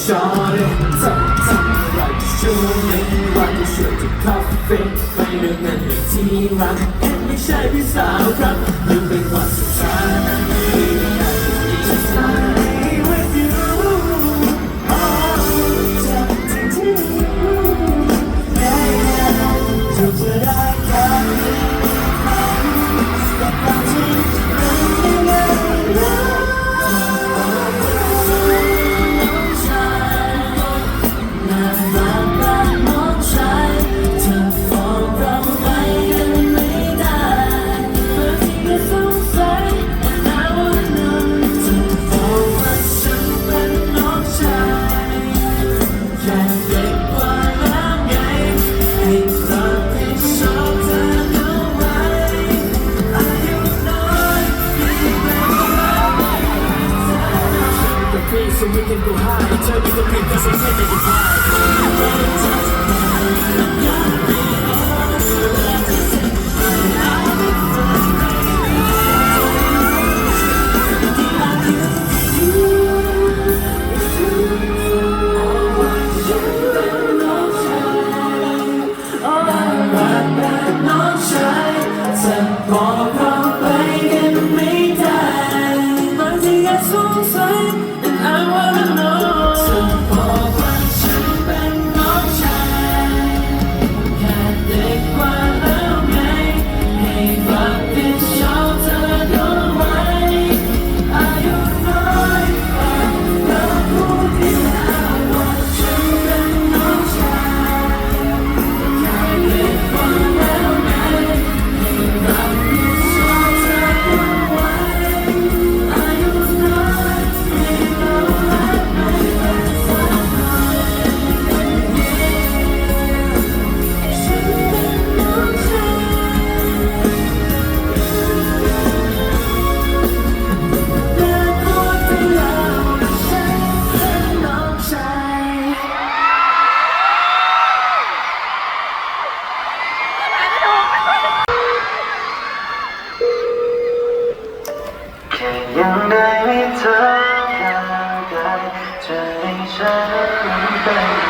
shawty Tell me, tell me like you make me want to shoot the coffee ไม่เลือกนั่นเลือกที่รักเอ็นไม่ใช่พี่สาวครับยังเป็นวันสุดท้าย non ยังได้เธอข้างกายจะให้ฉันเป็น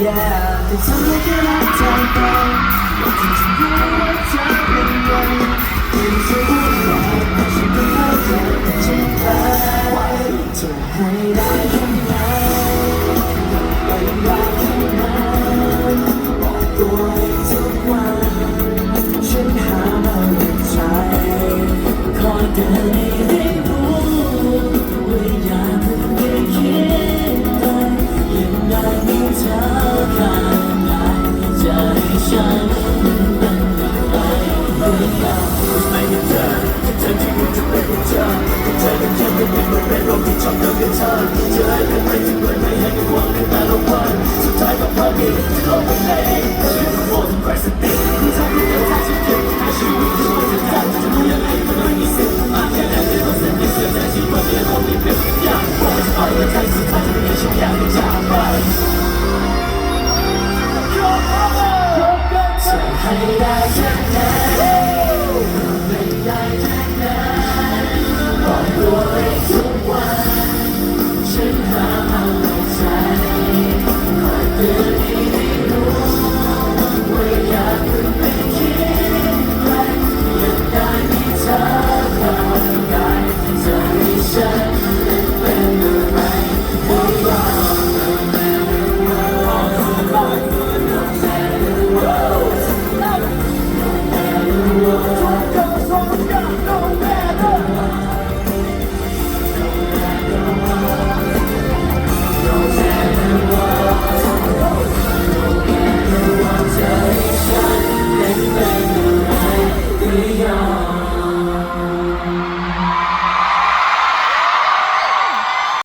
Yeah, it's something that I don't know. ให้ได้ Give me Yeah.